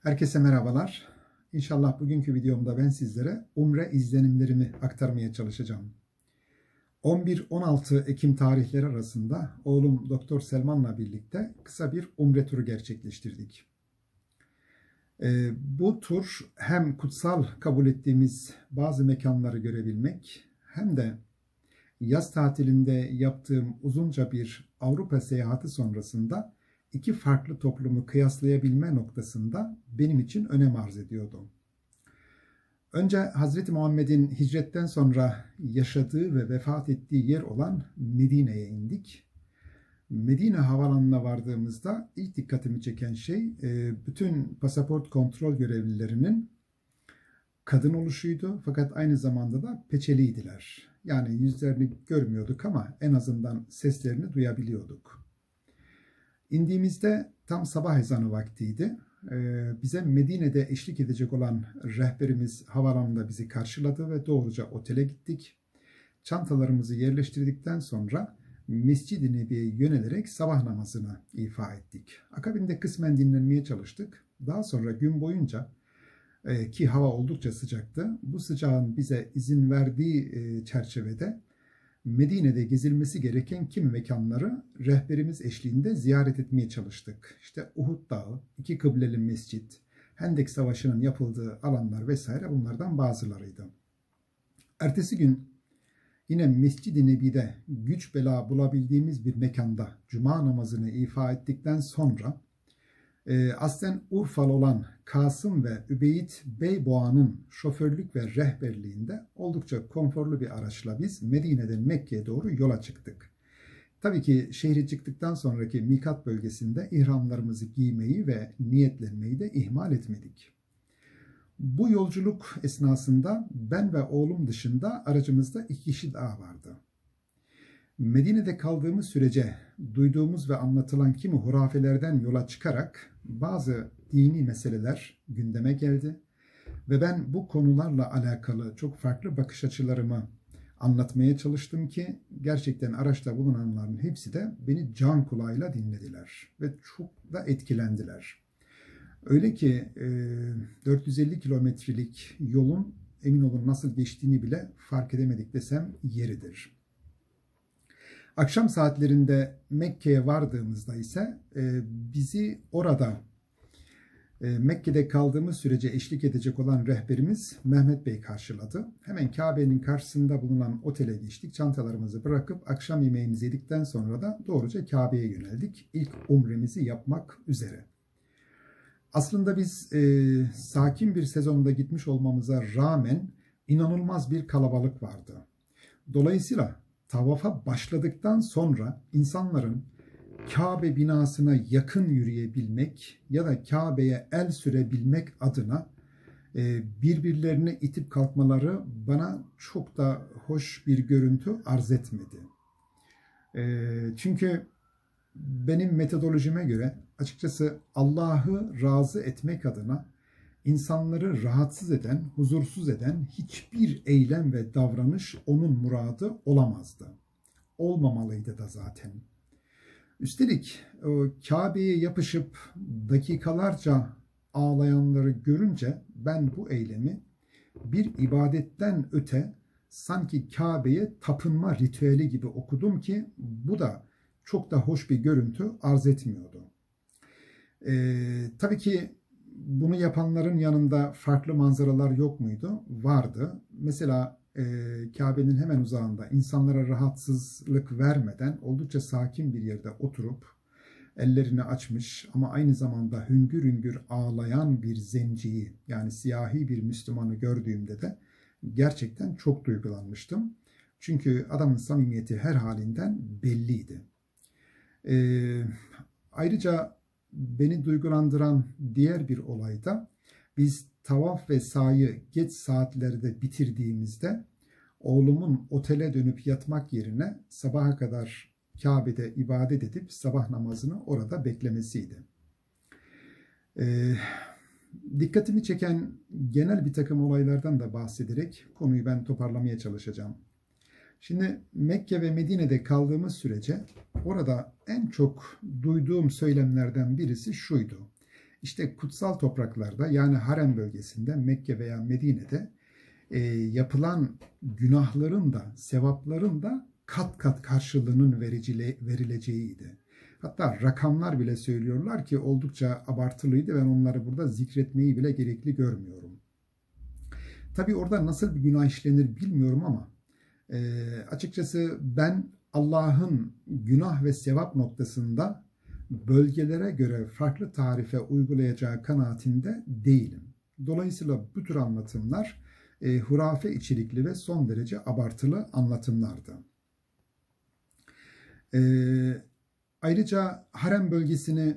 Herkese merhabalar. İnşallah bugünkü videomda ben sizlere Umre izlenimlerimi aktarmaya çalışacağım. 11-16 Ekim tarihleri arasında oğlum Doktor Selman'la birlikte kısa bir Umre turu gerçekleştirdik. Ee, bu tur hem kutsal kabul ettiğimiz bazı mekanları görebilmek hem de yaz tatilinde yaptığım uzunca bir Avrupa seyahati sonrasında iki farklı toplumu kıyaslayabilme noktasında benim için önem arz ediyordu. Önce Hz. Muhammed'in hicretten sonra yaşadığı ve vefat ettiği yer olan Medine'ye indik. Medine havalanına vardığımızda ilk dikkatimi çeken şey e, bütün pasaport kontrol görevlilerinin kadın oluşuydu fakat aynı zamanda da peçeliydiler. Yani yüzlerini görmüyorduk ama en azından seslerini duyabiliyorduk. İndiğimizde tam sabah ezanı vaktiydi. Ee, bize Medine'de eşlik edecek olan rehberimiz havalanında bizi karşıladı ve doğruca otele gittik. Çantalarımızı yerleştirdikten sonra Mescid-i Nebi'ye yönelerek sabah namazını ifa ettik. Akabinde kısmen dinlenmeye çalıştık. Daha sonra gün boyunca e, ki hava oldukça sıcaktı. Bu sıcağın bize izin verdiği e, çerçevede Medine'de gezilmesi gereken kimi mekanları rehberimiz eşliğinde ziyaret etmeye çalıştık. İşte Uhud Dağı, iki kıbleli mescit, Hendek Savaşı'nın yapıldığı alanlar vesaire bunlardan bazılarıydı. Ertesi gün yine Mescid-i Nebi'de güç bela bulabildiğimiz bir mekanda cuma namazını ifa ettikten sonra e, aslen Urfalı olan Kasım ve Übeyit Beyboğa'nın şoförlük ve rehberliğinde oldukça konforlu bir araçla biz Medine'den Mekke'ye doğru yola çıktık. Tabii ki şehri çıktıktan sonraki mikat bölgesinde ihramlarımızı giymeyi ve niyetlenmeyi de ihmal etmedik. Bu yolculuk esnasında ben ve oğlum dışında aracımızda iki kişi daha vardı. Medine'de kaldığımız sürece duyduğumuz ve anlatılan kimi hurafelerden yola çıkarak bazı dini meseleler gündeme geldi ve ben bu konularla alakalı çok farklı bakış açılarımı anlatmaya çalıştım ki gerçekten araçta bulunanların hepsi de beni can kulağıyla dinlediler ve çok da etkilendiler. Öyle ki 450 kilometrelik yolun emin olun nasıl geçtiğini bile fark edemedik desem yeridir. Akşam saatlerinde Mekke'ye vardığımızda ise e, bizi orada e, Mekke'de kaldığımız sürece eşlik edecek olan rehberimiz Mehmet Bey karşıladı. Hemen Kabe'nin karşısında bulunan otele geçtik. Çantalarımızı bırakıp akşam yemeğimizi yedikten sonra da doğruca Kabe'ye yöneldik. İlk umremizi yapmak üzere. Aslında biz e, sakin bir sezonda gitmiş olmamıza rağmen inanılmaz bir kalabalık vardı. Dolayısıyla tavafa başladıktan sonra insanların Kabe binasına yakın yürüyebilmek ya da Kabe'ye el sürebilmek adına e, birbirlerini itip kalkmaları bana çok da hoş bir görüntü arz etmedi. E, çünkü benim metodolojime göre açıkçası Allah'ı razı etmek adına insanları rahatsız eden, huzursuz eden hiçbir eylem ve davranış onun muradı olamazdı. Olmamalıydı da zaten. Üstelik Kabe'ye yapışıp dakikalarca ağlayanları görünce ben bu eylemi bir ibadetten öte sanki Kabe'ye tapınma ritüeli gibi okudum ki bu da çok da hoş bir görüntü arz etmiyordu. Ee, tabii ki bunu yapanların yanında farklı manzaralar yok muydu? Vardı. Mesela e, Kabe'nin hemen uzağında insanlara rahatsızlık vermeden oldukça sakin bir yerde oturup ellerini açmış ama aynı zamanda hüngür hüngür ağlayan bir zenciyi yani siyahi bir Müslümanı gördüğümde de gerçekten çok duygulanmıştım. Çünkü adamın samimiyeti her halinden belliydi. Ee, ayrıca beni duygulandıran diğer bir olay da biz tavaf ve sayı geç saatlerde bitirdiğimizde oğlumun otele dönüp yatmak yerine sabaha kadar Kabe'de ibadet edip sabah namazını orada beklemesiydi. Ee, dikkatimi çeken genel bir takım olaylardan da bahsederek konuyu ben toparlamaya çalışacağım. Şimdi Mekke ve Medine'de kaldığımız sürece orada en çok duyduğum söylemlerden birisi şuydu. İşte kutsal topraklarda yani harem bölgesinde Mekke veya Medine'de e, yapılan günahların da sevapların da kat kat karşılığının vericile, verileceğiydi. Hatta rakamlar bile söylüyorlar ki oldukça abartılıydı. Ben onları burada zikretmeyi bile gerekli görmüyorum. Tabi orada nasıl bir günah işlenir bilmiyorum ama e, açıkçası ben Allah'ın günah ve sevap noktasında bölgelere göre farklı tarife uygulayacağı kanaatinde değilim. Dolayısıyla bu tür anlatımlar e, hurafe içerikli ve son derece abartılı anlatımlardı. E, ayrıca harem bölgesini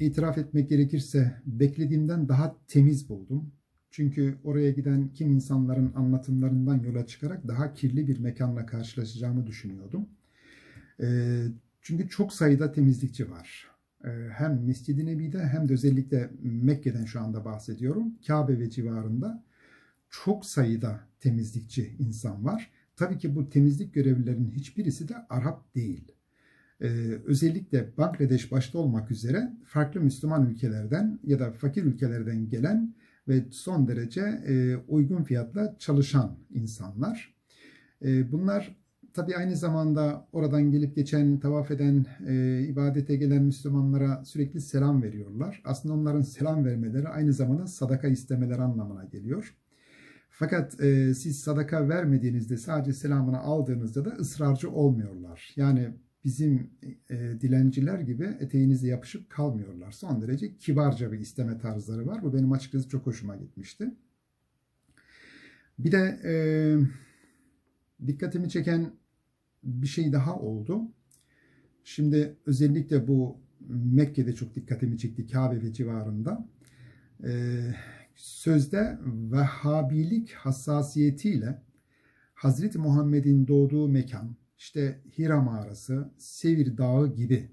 itiraf etmek gerekirse beklediğimden daha temiz buldum. Çünkü oraya giden kim insanların anlatımlarından yola çıkarak daha kirli bir mekanla karşılaşacağımı düşünüyordum. E, çünkü çok sayıda temizlikçi var. E, hem Mescid-i Nebi'de hem de özellikle Mekke'den şu anda bahsediyorum. Kabe ve civarında çok sayıda temizlikçi insan var. Tabii ki bu temizlik görevlilerinin hiçbirisi de Arap değil. Ee, özellikle Bangladeş başta olmak üzere farklı Müslüman ülkelerden ya da fakir ülkelerden gelen ve son derece e, uygun fiyatla çalışan insanlar. E, bunlar tabii aynı zamanda oradan gelip geçen, tavaf eden, e, ibadete gelen Müslümanlara sürekli selam veriyorlar. Aslında onların selam vermeleri aynı zamanda sadaka istemeleri anlamına geliyor. Fakat e, siz sadaka vermediğinizde sadece selamını aldığınızda da ısrarcı olmuyorlar. Yani bizim e, dilenciler gibi eteğinizle yapışıp kalmıyorlar. Son derece kibarca bir isteme tarzları var. Bu benim açıkçası çok hoşuma gitmişti. Bir de e, dikkatimi çeken bir şey daha oldu. Şimdi özellikle bu Mekke'de çok dikkatimi çekti Kabe ve civarında. E, sözde Vehhabilik hassasiyetiyle Hazreti Muhammed'in doğduğu mekan, işte Hira mağarası, Sevir Dağı gibi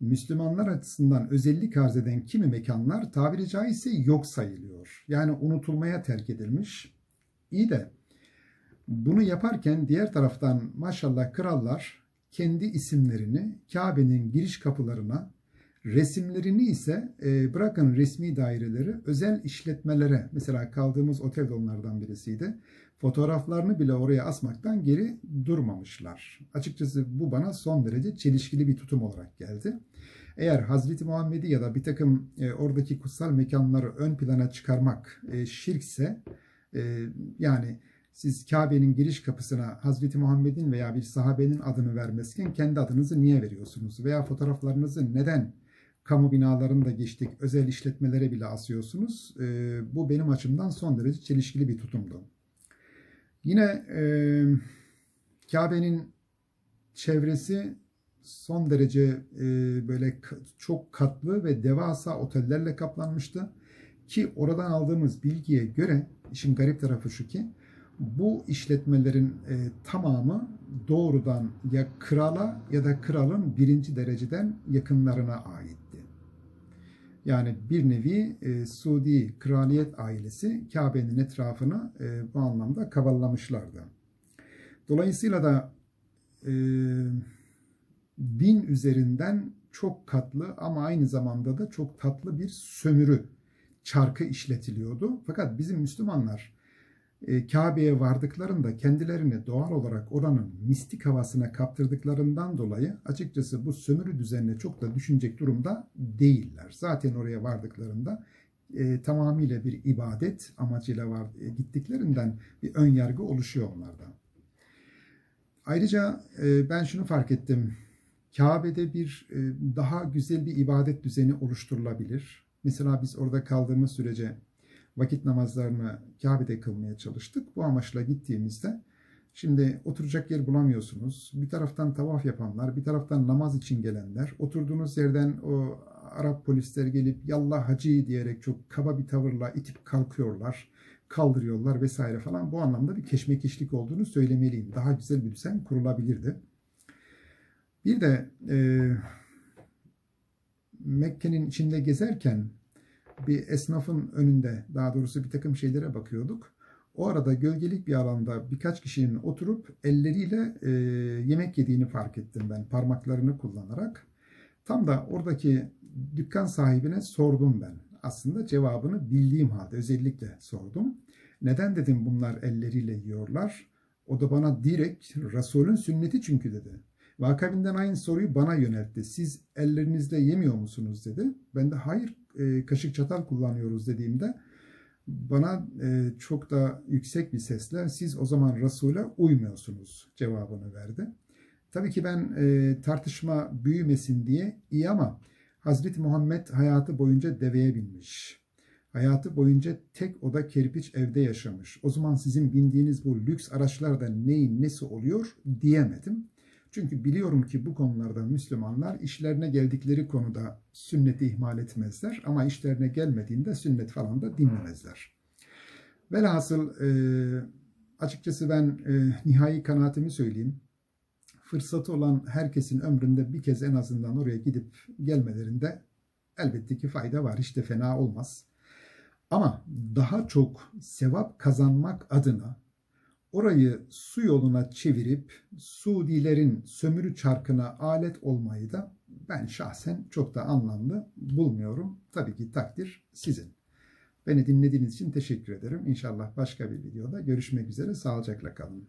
Müslümanlar açısından özellik arz eden kimi mekanlar tabiri caizse yok sayılıyor. Yani unutulmaya terk edilmiş. İyi de bunu yaparken diğer taraftan maşallah krallar kendi isimlerini Kabe'nin giriş kapılarına Resimlerini ise e, bırakın resmi daireleri özel işletmelere mesela kaldığımız otel de onlardan birisiydi. Fotoğraflarını bile oraya asmaktan geri durmamışlar. Açıkçası bu bana son derece çelişkili bir tutum olarak geldi. Eğer Hazreti Muhammed'i ya da bir takım e, oradaki kutsal mekanları ön plana çıkarmak e, şirkse e, yani siz Kabe'nin giriş kapısına Hazreti Muhammed'in veya bir sahabenin adını vermezken kendi adınızı niye veriyorsunuz? Veya fotoğraflarınızı neden kamu binalarını da geçtik, özel işletmelere bile asıyorsunuz. E, bu benim açımdan son derece çelişkili bir tutumdu. Yine e, Kabe'nin çevresi son derece e, böyle çok katlı ve devasa otellerle kaplanmıştı. Ki oradan aldığımız bilgiye göre işin garip tarafı şu ki bu işletmelerin e, tamamı doğrudan ya krala ya da kralın birinci dereceden yakınlarına ait. Yani bir nevi e, Suudi kraliyet ailesi Kabe'nin etrafını e, bu anlamda kavallamışlardı. Dolayısıyla da e, bin üzerinden çok katlı ama aynı zamanda da çok tatlı bir sömürü çarkı işletiliyordu. Fakat bizim Müslümanlar Kabe'ye vardıklarında kendilerini doğal olarak oranın mistik havasına kaptırdıklarından dolayı açıkçası bu sömürü düzenine çok da düşünecek durumda değiller. Zaten oraya vardıklarında e, tamamıyla bir ibadet amacıyla var, e, gittiklerinden bir ön yargı oluşuyor onlarda. Ayrıca e, ben şunu fark ettim. Kabe'de bir e, daha güzel bir ibadet düzeni oluşturulabilir. Mesela biz orada kaldığımız sürece vakit namazlarını Kabe'de kılmaya çalıştık. Bu amaçla gittiğimizde şimdi oturacak yer bulamıyorsunuz. Bir taraftan tavaf yapanlar, bir taraftan namaz için gelenler, oturduğunuz yerden o Arap polisler gelip yallah hacı diyerek çok kaba bir tavırla itip kalkıyorlar, kaldırıyorlar vesaire falan. Bu anlamda bir keşmekeşlik olduğunu söylemeliyim. Daha güzel bir düzen kurulabilirdi. Bir de e, Mekke'nin içinde gezerken bir esnafın önünde daha doğrusu bir takım şeylere bakıyorduk. O arada gölgelik bir alanda birkaç kişinin oturup elleriyle e, yemek yediğini fark ettim ben parmaklarını kullanarak. Tam da oradaki dükkan sahibine sordum ben. aslında cevabını bildiğim halde özellikle sordum. Neden dedim bunlar elleriyle yiyorlar? O da bana direkt Resul'ün sünneti çünkü dedi. Ve akabinden aynı soruyu bana yöneltti. Siz ellerinizle yemiyor musunuz dedi. Ben de hayır e, kaşık çatal kullanıyoruz dediğimde bana e, çok da yüksek bir sesle siz o zaman Resul'e uymuyorsunuz cevabını verdi. Tabii ki ben e, tartışma büyümesin diye iyi ama Hazreti Muhammed hayatı boyunca deveye binmiş. Hayatı boyunca tek oda kerpiç evde yaşamış. O zaman sizin bindiğiniz bu lüks araçlarda neyin nesi oluyor diyemedim. Çünkü biliyorum ki bu konularda Müslümanlar işlerine geldikleri konuda sünneti ihmal etmezler ama işlerine gelmediğinde sünnet falan da dinlemezler. Velhasıl e, açıkçası ben e, nihai kanaatimi söyleyeyim. Fırsatı olan herkesin ömründe bir kez en azından oraya gidip gelmelerinde elbette ki fayda var. Hiç de fena olmaz. Ama daha çok sevap kazanmak adına orayı su yoluna çevirip Suudilerin sömürü çarkına alet olmayı da ben şahsen çok da anlamlı bulmuyorum. Tabii ki takdir sizin. Beni dinlediğiniz için teşekkür ederim. İnşallah başka bir videoda görüşmek üzere. Sağlıcakla kalın.